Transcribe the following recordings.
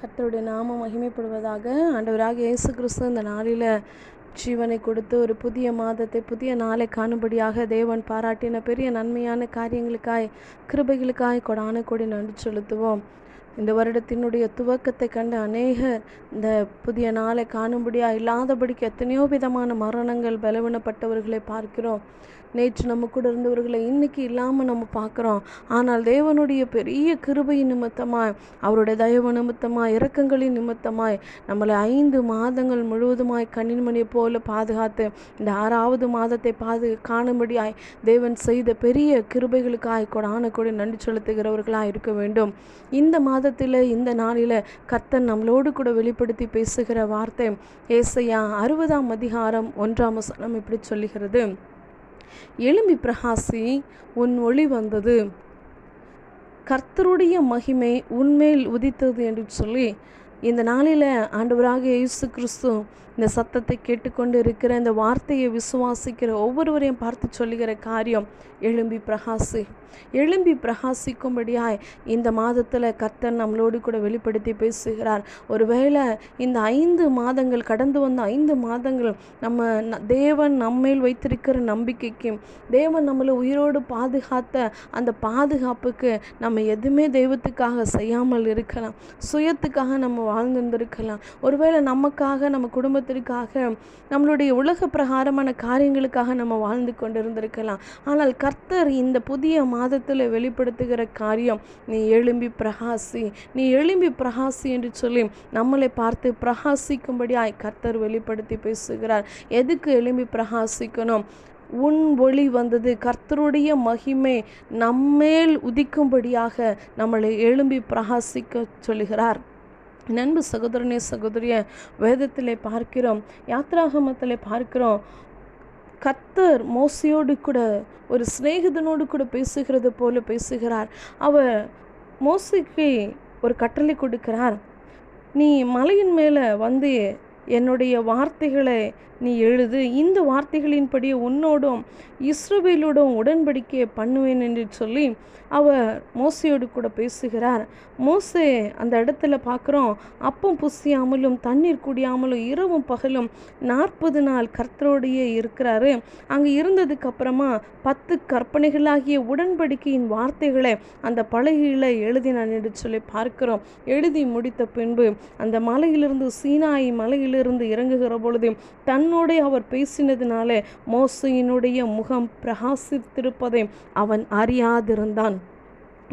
கத்தருடைய நாமம் மகிமைப்படுவதாக ஆண்டவராக இயேசு கிறிஸ்து இந்த நாளில் ஜீவனை கொடுத்து ஒரு புதிய மாதத்தை புதிய நாளை காணும்படியாக தேவன் பாராட்டின பெரிய நன்மையான காரியங்களுக்காய் கிருபைகளுக்காய் கொடான கொடி நன்றி செலுத்துவோம். இந்த வருடத்தினுடைய துவக்கத்தை கண்டு அநேகர் இந்த புதிய நாளை காணும்படியாக இல்லாதபடிக்கு எத்தனையோ விதமான மரணங்கள் பலவீனப்பட்டவர்களை பார்க்கிறோம். நேற்று நம்ம கூட இருந்தவர்களை இன்னைக்கு இல்லாமல் நம்ம பார்க்குறோம். ஆனால் தேவனுடைய பெரிய கிருபையின் நிமித்தமாய் அவருடைய தயவு நிமித்தமாய் இறக்கங்களின் நிமித்தமாய் நம்மளை ஐந்து மாதங்கள் முழுவதுமாய் கண்ணின்மணியை போல பாதுகாத்து இந்த ஆறாவது மாதத்தை பாது காணும்படியாய் தேவன் செய்த பெரிய கிருபைகளுக்காய் கொடான கூட நன்றி செலுத்துகிறவர்களாக இருக்க வேண்டும். இந்த மாத மாதத்தில் இந்த நாளில் கர்த்தன் நம்மளோடு கூட வெளிப்படுத்தி பேசுகிற வார்த்தை ஏசையா அறுபதாம் அதிகாரம் ஒன்றாம் வசனம் இப்படி சொல்லுகிறது. எழும்பி பிரகாசி உன் ஒளி வந்தது. கர்த்தருடைய மகிமை உன்மேல் உதித்தது என்று சொல்லி இந்த நாளில் ஆண்டவராக இயேசு கிறிஸ்து இந்த சத்தத்தை கேட்டுக்கொண்டு இருக்கிற இந்த வார்த்தையை விசுவாசிக்கிற ஒவ்வொருவரையும் பார்த்து சொல்லுகிற காரியம் எழும்பி பிரகாசி. எழும்பி பிரகாசிக்கும்படியாய் இந்த மாதத்தில் கர்த்தர் நம்மளோடு கூட வெளிப்படுத்தி பேசுகிறார். ஒருவேளை இந்த ஐந்து மாதங்கள் கடந்து வந்த ஐந்து மாதங்கள் நம்ம தேவன் நம்மேல் வைத்திருக்கிற நம்பிக்கைக்கு தேவன் நம்மளை உயிரோடு பாதுகாத்த அந்த பாதுகாப்புக்கு நம்ம எதுவுமே தெய்வத்துக்காக செய்யாமல் இருக்கலாம். சுயத்துக்காக நம்ம வாழ்ந்திருந்திருக்கலாம். ஒருவேளை நமக்காக நம்ம குடும்பத்திற்காக நம்மளுடைய உலக பிரகாரமான காரியங்களுக்காக நம்ம வாழ்ந்து கொண்டிருந்திருக்கலாம். ஆனால் கர்த்தர் இந்த புதிய மாதத்தில் வெளிப்படுத்துகிற காரியம் நீ எழும்பி பிரகாசி நீ எழும்பி பிரகாசி என்று சொல்லி நம்மளை பார்த்து பிரகாசிக்கும்படியாய் கர்த்தர் வெளிப்படுத்தி பேசுகிறார். எதுக்கு எழும்பி பிரகாசிக்கணும்? உன் ஒளி வந்தது கர்த்தருடைய மகிமை நம்மேல் உதிக்கும்படியாக நம்மளை எழும்பி பிரகாசிக்க சொல்லுகிறார். நண்பு சகோதரனே சகோதரிய வேதத்திலே பார்க்கிறோம் யாத்ராகமத்திலே பார்க்கிறோம். கத்தர் மோசையோடு கூட ஒரு சிநேகிதனோடு கூட பேசுகிறது போல பேசுகிறார். அவர் மோசைக்கு ஒரு கட்டளை கொடுக்கிறார். நீ மலையின் மேலே வந்து என்னுடைய வார்த்தைகளை நீ எழுது. இந்த வார்த்தைகளின்படி உன்னோடும் இஸ்ரோவேலோடும் உடன்படிக்கை பண்ணுவேன் என்று சொல்லி அவர் மோசையோடு கூட பேசுகிறார். மோசே அந்த இடத்துல பார்க்குறோம் அப்பம் புசியாமலும் தண்ணீர் குடியாமலும் இரவும் பகலும் நாற்பது நாள் கர்த்தரோடையே இருக்கிறாரு. அங்கே இருந்ததுக்கு அப்புறமா பத்து கற்பனைகளாகிய உடன்படிக்கையின் வார்த்தைகளை அந்த பலகையில் எழுதினான் என்று சொல்லி பார்க்கிறோம். எழுதி முடித்த பின்பு அந்த மலையிலிருந்து சீனாய் மலையிலிருந்து இறங்குகிற பொழுது தன்னோட அவர் பேசினதினாலே மோசையினுடைய முகம் பிரகாசித்திருப்பதை அவன் அறியாதிருந்தான்.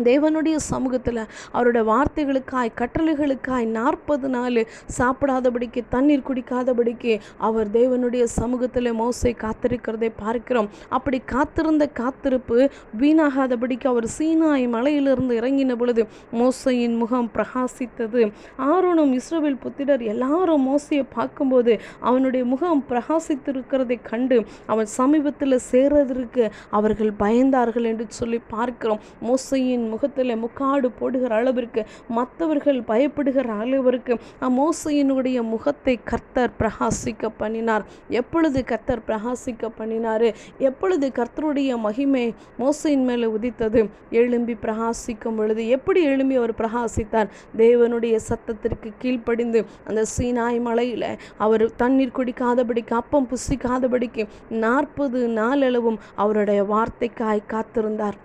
தேவனுடைய சமூகத்தில் அவருடைய வார்த்தைகளுக்காய் கட்டளைகளுக்காய் நாற்பது நாள் சாப்பிடாதபடிக்கு தண்ணீர் குடிக்காதபடிக்கு அவர் தேவனுடைய சமூகத்தில் மோசை காத்திருக்கிறதை பார்க்கிறோம். அப்படி காத்திருந்த காத்திருப்பு வீணாகாதபடிக்கு அவர் சீனாய் மலையிலிருந்து இறங்கின பொழுது மோசையின் முகம் பிரகாசித்தது. ஆரோனும் இஸ்ரோவில் புத்திரர் எல்லாரும் மோசையை பார்க்கும்போது அவனுடைய முகம் பிரகாசித்திருக்கிறதை கண்டு அவன் சமீபத்தில் சேர்றதற்கு அவர்கள் பயந்தார்கள் என்று சொல்லி பார்க்கிறோம். மோசையின் முகத்தில் முக்காடு போடுகிற அளவிற்கு மற்றவர்கள் பயப்படுகிற அளவிற்கு மோசையினுடைய முகத்தை கர்த்தர் பிரகாசிக்க பண்ணினார். எப்பொழுது கர்த்தர் பிரகாசிக்க பண்ணினார்? எப்பொழுது கர்த்தருடைய மகிமை மோசையின் மேலே உதித்தது? எழும்பி பிரகாசிக்கும் பொழுது எப்படி எழும்பி அவர் பிரகாசித்தார்? தேவனுடைய சத்தத்திற்கு கீழ்ப்படிந்து அந்த சீனாய் மலையில் அவர் தண்ணீர் குடிக்காதபடிக்கு அப்பம் புசிக்காதபடிக்கு நாற்பது நாளளவும் அவருடைய வார்த்தைக்காய் காத்திருந்தார்.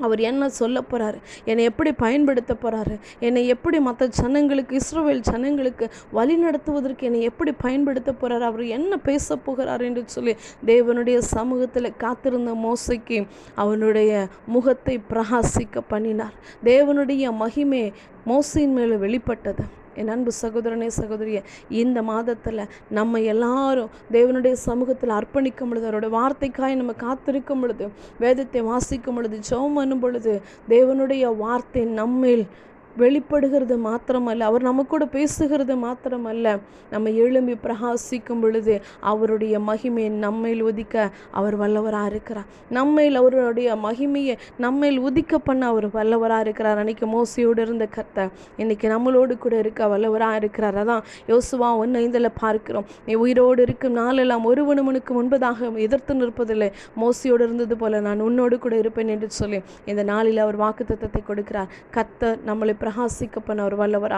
அவர் என்ன சொல்ல போகிறாரு என்னை எப்படி பயன்படுத்த போகிறாரு என்னை எப்படி மற்ற ஜனங்களுக்கு இஸ்ரோவேல் ஜனங்களுக்கு வழி நடத்துவதற்கு என்னை எப்படி பயன்படுத்த போகிறார் அவர் என்ன பேச போகிறார் என்று சொல்லி தேவனுடைய சமூகத்தில் காத்திருந்த மோசைக்கு அவனுடைய முகத்தை பிரகாசிக்க பண்ணினார். தேவனுடைய மகிமை மோசையின் மேலே வெளிப்பட்டது. என் அன்பு சகோதரனே சகோதரியே இந்த மாதத்தில் நம்ம எல்லாரும் தேவனுடைய சமூகத்தில் அர்ப்பணிக்கும் பொழுது அவரோட வார்த்தைக்காய் நம்ம காத்திருக்கும் பொழுது வேதத்தை வாசிக்கும் பொழுது ஜெபம் பண்ணும் பொழுது தேவனுடைய வார்த்தை நம்மில் வெளிப்படுகிறது மாத்திரமல்ல. அவர் நம்ம கூட பேசுகிறது மாத்திரமல்ல. நம்ம எழும்பி பிரகாசிக்கும் பொழுது அவருடைய மகிமையை நம்மையில் உதிக்க அவர் வல்லவராக இருக்கிறார். நம்மையில் அவருடைய மகிமையை நம்மையில் உதிக்க பண்ண அவர் வல்லவராக இருக்கிறார். அன்னைக்கு மோசையோடு இருந்த கத்தை இன்னைக்கு நம்மளோடு கூட இருக்க வல்லவராக இருக்கிறார். அதான் யோசுவா ஒன்று ஐந்தில் பார்க்கிறோம். நீ உயிரோடு இருக்கும் நாளெல்லாம் ஒருவனுமனுக்கு முன்பதாக எதிர்த்து நிற்பதில்லை. மோசியோடு இருந்தது போல நான் உன்னோடு கூட இருப்பேன் என்று சொல்லி இந்த நாளில் அவர் வாக்குத்தத்தத்தை கொடுக்கிறார். கத்தை நம்மளை பிரகாசிக்க பண்ண அவர் வல்லவர்